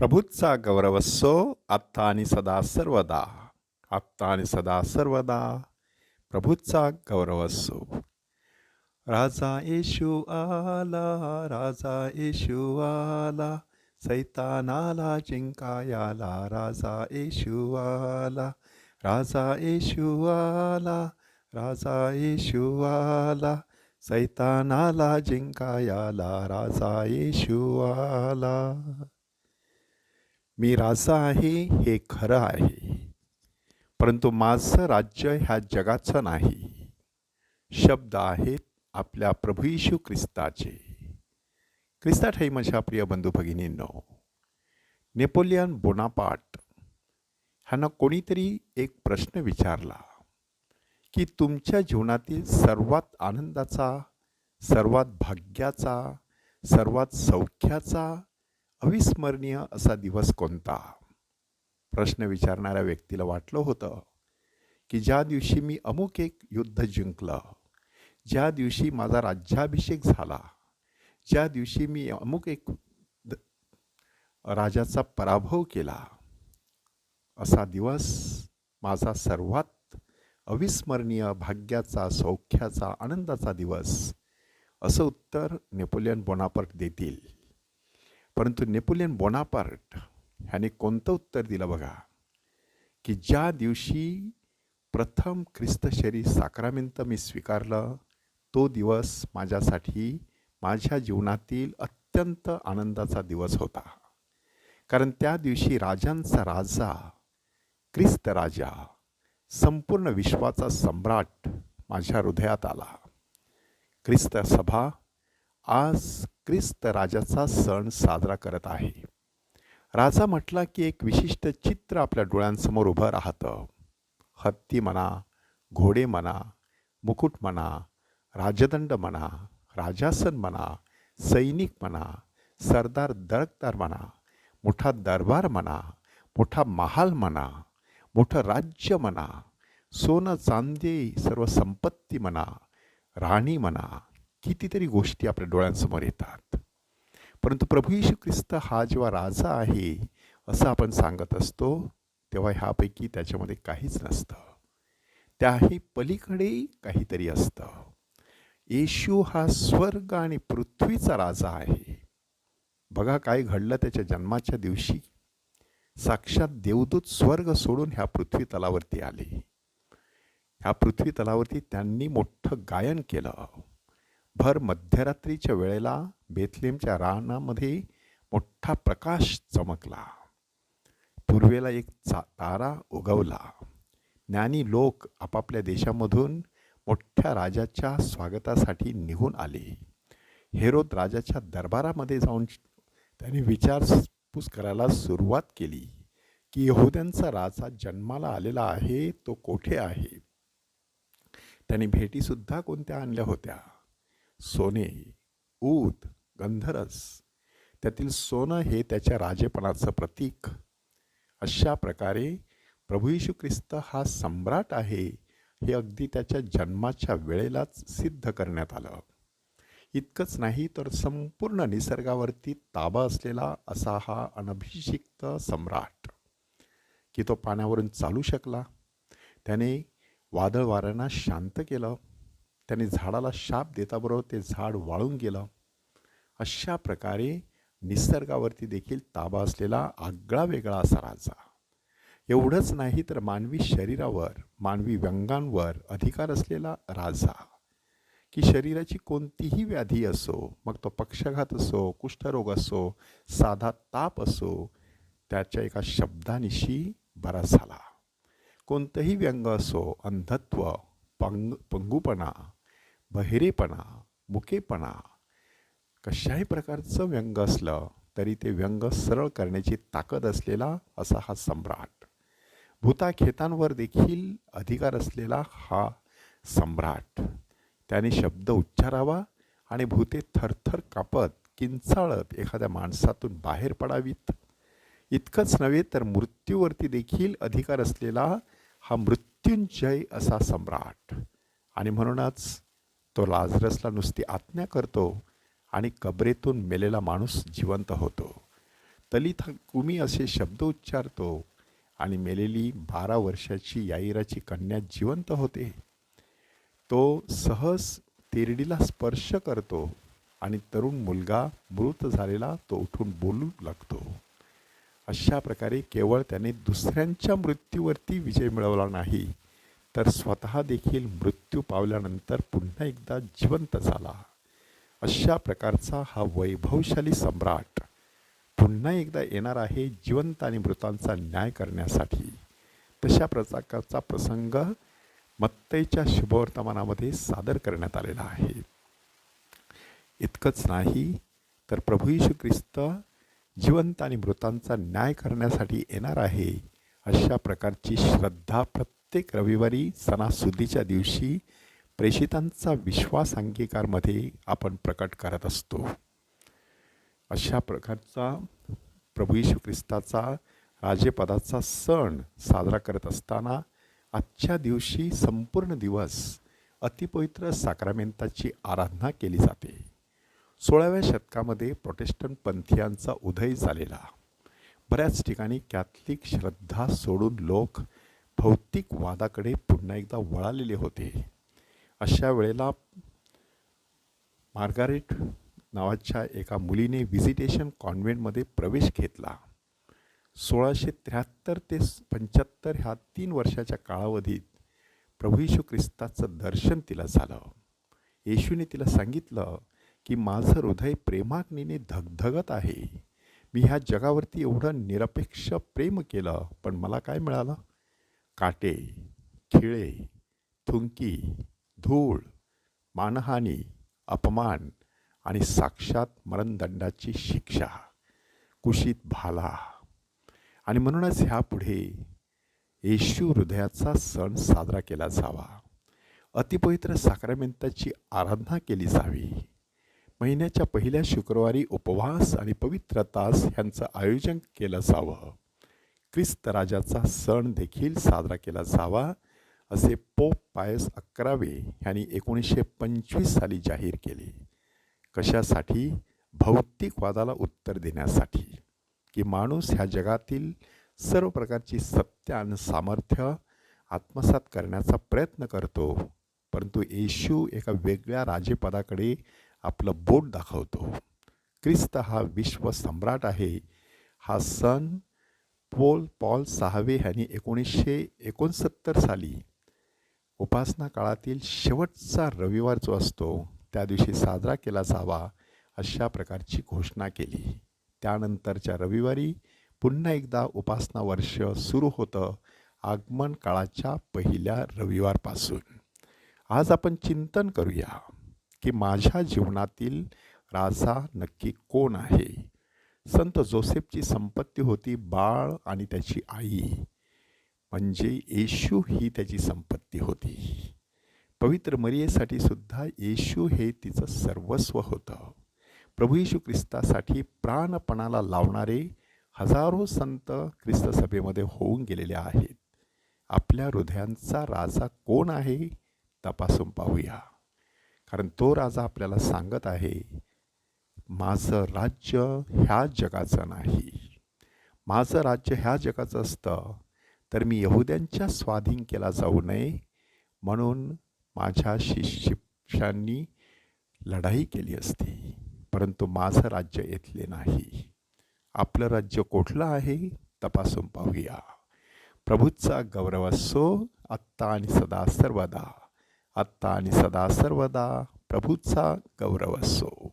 प्रभूचा गौरवस्सो आत्ता आणि सदा सर्वदा। आत्ता आणि सदा सर्वदा। प्रभूचा गौरवस्सो। राजा येशू आला राजा येशू आला सैतानाला जिंकायाला राजा येशू आला राजा येशू आला राजा येशू आला सैतानाला जिंकायाला राजा येशू आला। मी राजा आहे हे खरं आहे. परंतु माझं राज्य ह्या जगाचं नाही. शब्द आहेत आपल्या प्रभू येशू ख्रिस्ताचे. ख्रिस्ता ठाई माझ्या प्रिय बंधू भगिनींनो नेपोलियन बोनापाट ह्यांना कोणीतरी एक प्रश्न विचारला की तुमच्या जीवनातील सर्वात आनंदाचा सर्वात भाग्याचा सर्वात सौख्याचा अविस्मरणीय असा दिवस कोणता? प्रश्न विचारणाऱ्या व्यक्तीला वाटलं होतं की ज्या दिवशी मी अमुक एक युद्ध जिंकलं ज्या दिवशी माझा राज्याभिषेक झाला ज्या दिवशी मी अमुक एक द- राजाचा पराभव केला असा दिवस माझा सर्वात अविस्मरणीय भाग्याचा सौख्याचा आनंदाचा दिवस असं उत्तर नेपोलियन बोनापर्ट देतील. परंतु नेपोलियन बोनापार्ट ह्याने कोणतं उत्तर दिलं बघा? की ज्या दिवशी प्रथम ख्रिस्त शरीर साक्रामेंत मी स्वीकारलं तो दिवस माझ्यासाठी माझ्या जीवनातील अत्यंत आनंदाचा दिवस होता. कारण त्या दिवशी राजांचा राजा ख्रिस्त राजा संपूर्ण विश्वाचा सम्राट माझ्या हृदयात आला. ख्रिस्त सभा आज ख्रिस्त राजाचा सण साजरा करत आहे. राजा म्हटला की एक विशिष्ट चित्र आपल्या डोळ्यांसमोर उभं राहतं. हत्ती म्हणा घोडे म्हणा मुकुट म्हणा राजदंड म्हणा राजासन म्हणा सैनिक म्हणा सरदार दरकदार म्हणा मोठा दरबार म्हणा मोठा महाल म्हणा मोठं राज्य म्हणा सोनं चांदी सर्व संपत्ती म्हणा राणी म्हणा कितीतरी गोष्टी आपल्या डोळ्यांसमोर येतात. परंतु प्रभू येशू ख्रिस्त हा जेव्हा राजा आहे असं आपण सांगत असतो तेव्हा ह्यापैकी त्याच्यामध्ये काहीच नसतं. त्याही पलीकडे काहीतरी असतं. येशू हा स्वर्ग आणि पृथ्वीचा राजा आहे. बघा काय घडलं त्याच्या जन्माच्या दिवशी. साक्षात देवदूत स्वर्ग सोडून ह्या पृथ्वी तलावरती आले. ह्या पृथ्वी तलावरती त्यांनी मोठं गायन केलं. भर मध्यरात्रीच्या वेळेला बेथलेमच्या रानामध्ये मोठा प्रकाश चमकला. पूर्वेला एक चा तारा उगवला. ज्ञानी लोक आपापल्या देशामधून मोठ्या राजाच्या स्वागतासाठी निघून आले. हेरोद राजाच्या दरबारामध्ये जाऊन त्यांनी विचारपूस करायला सुरुवात केली की यहुद्यांचा राजा जन्माला आलेला आहे तो कोठे आहे? त्यांनी भेटीसुद्धा कोणत्या आणल्या होत्या? सोने ऊद गंधरस. त्यातील सोनं हे त्याच्या राजेपणाचं प्रतीक. अशा प्रकारे प्रभू यशू ख्रिस्त हा सम्राट आहे हे अगदी त्याच्या जन्माच्या वेळेलाच सिद्ध करण्यात आलं. इतकंच नाही तर संपूर्ण निसर्गावरती ताबा असलेला असा हा अनभिषिक्त सम्राट. की तो पाण्यावरून चालू शकला. त्याने वादळ वाऱ्यांना शांत केलं. त्याने झाडाला शाप देताबरोबर ते झाड वाळून गेलं. अशा प्रकारे निसर्गावरती देखील ताबा असलेला आगळा वेगळा असा राजा. एवढंच नाही तर मानवी शरीरावर मानवी व्यंगांवर अधिकार असलेला राजा. की शरीराची कोणतीही व्याधी असो मग तो पक्षाघात असो कुष्ठरोग असो साधा ताप असो त्याच्या एका शब्दानिशी बरा झाला. कोणतंही व्यंग असो अंधत्व पंग पंगूपणा बहिरेपणा मुकेपणा कशाही प्रकारचं व्यंग असलं तरी ते व्यंग सरळ करण्याची ताकद असलेला असा हा सम्राट. भूताखेतांवर देखील अधिकार असलेला हा सम्राट. त्याने शब्द उच्चारावा आणि भूते थरथर कापत किंचाळत एखाद्या माणसातून बाहेर पडावीत. इतकंच नव्हे तर मृत्यूवरती देखील अधिकार असलेला हा मृत्युंजय असा सम्राट. आणि म्हणूनच तो लाजरसला नुसती आज्ञा करतो आणि कबरेतून मेलेला माणूस जिवंत होतो. तलिथा कुमी असे शब्द उच्चारतो आणि मेलेली बारा वर्षाची याईराची कन्या जिवंत होते. तो सहज तिरडीला स्पर्श करतो आणि तरुण मुलगा मृत झालेला तो उठून बोलू लागतो. अशा प्रकारे केवळ त्याने दुसऱ्यांच्या मृत्यूवरती विजय मिळवला नाही तर स्वतः देखील मृत्यू मृत्यू पावल्यानंतर पुन्हा एकदा जिवंत झाला. अशा प्रकारचा हा वैभवशाली सम्राट पुन्हा एकदा येणार आहे जिवंत आणि मृतांचा न्याय करण्यासाठी. तशा प्रकारचा प्रसंग मत्तईच्या शुभवर्तमानामध्ये सादर करण्यात आलेला आहे. इतकंच नाही तर प्रभू यशू ख्रिस्त जिवंत आणि मृतांचा न्याय करण्यासाठी येणार आहे अशा प्रकारची श्रद्धा प्रत्येक रविवारी सणासुदीच्या दिवशी प्रेषितांचा विश्वास अंगीकारमध्ये आपण प्रकट करत असतो. अशा प्रकारचा प्रभू यशू ख्रिस्ताचा राजेपदाचा सण साजरा करत असताना आजच्या दिवशी संपूर्ण दिवस अतिपवित्र साक्रामेंताची आराधना केली जाते. सोळाव्या शतकामध्ये प्रोटेस्टंट पंथीयांचा उदय झालेला. बऱ्याच ठिकाणी कॅथलिक श्रद्धा सोडून लोक भौतिक वादाकडे पुन्हा एकदा वळालेले होते. अशा वेळेला मार्गारेट नावाच्या एका मुलीने व्हिजिटेशन कॉन्व्हेंटमध्ये प्रवेश घेतला. सोळाशे त्र्याहत्तर ते पंच्याहत्तर ह्या तीन वर्षाच्या कालावधीत प्रभू येशू ख्रिस्ताचं दर्शन तिला झालं. येशूने तिला सांगितलं की माझं हृदय प्रेमाग्नीने धगधगत आहे. मी ह्या जगावरती एवढं निरपेक्ष प्रेम केलं पण मला काय मिळालं? काटे खिळे थुंकी धूळ मानहानी अपमान आणि साक्षात मरणदंडाची शिक्षा. कुशीत भाला. आणि म्हणूनच ह्यापुढे येशू हृदयाचा सण साजरा केला जावा. अतिपवित्र साक्रामेंताची आराधना केली जावी. महिन्याच्या पहिल्या शुक्रवारी उपवास आणि पवित्र तास ह्यांचं आयोजन केलं जावं. ख्रिस्त राजाचा सण देखील साजरा केला जावा असे पोप पायस अकरावे ह्यांनी एकोणीसशे पंचवीस साली जाहीर केले. कशासाठी? भौतिकवादाला उत्तर देण्यासाठी. की माणूस ह्या जगातील सर्व प्रकारची सत्य आणि सामर्थ्य आत्मसात करण्याचा प्रयत्न करतो परंतु येशू एका वेगळ्या राजेपदाकडे आपलं बोट दाखवतो. ख्रिस्त हा विश्व सम्राट आहे. हा सण पोल पॉल सहावे ह्यांनी एकोणीसशे एकोणसत्तर साली उपासना काळातील शेवटचा रविवार जो असतो त्या दिवशी साजरा केला जावा अशा प्रकारची घोषणा केली. त्यानंतरच्या रविवारी पुन्हा एकदा उपासना वर्ष सुरू होतं आगमन काळाच्या पहिल्या रविवारपासून. आज आपण चिंतन करूया की माझ्या जीवनातील राजा नक्की कोण आहे? संत जोसेफची संपत्ती होती बाळ आणि त्याची आई. म्हणजे येशू ही त्याची संपत्ती होती. पवित्र मरियेसाठी सुद्धा येशू हे तिचं सर्वस्व होतं. प्रभू येशू ख्रिस्तासाठी प्राणपणाला लावणारे हजारो संत ख्रिस्त सभेमध्ये होऊन गेलेले आहेत. आपल्या हृदयांचा राजा कोण आहे? तपासून पाहूया. कारण तो राजा आपल्याला सांगत आहे माझं राज्य ह्या जगाचं नाही. माझं राज्य ह्या जगाचं असतं. तर मी यहुद्यांच्या स्वाधीन केला जाऊ नये म्हणून माझ्या शिष्यांनी लढाई केली असती. परंतु माझं राज्य येथले नाही. आपलं राज्य कुठलं आहे तपासून पाहूया. प्रभूचा गौरव असो आत्ता आणि सदा सर्वदा. आत्ता आणि सदा सर्वदा प्रभूचा गौरव असो.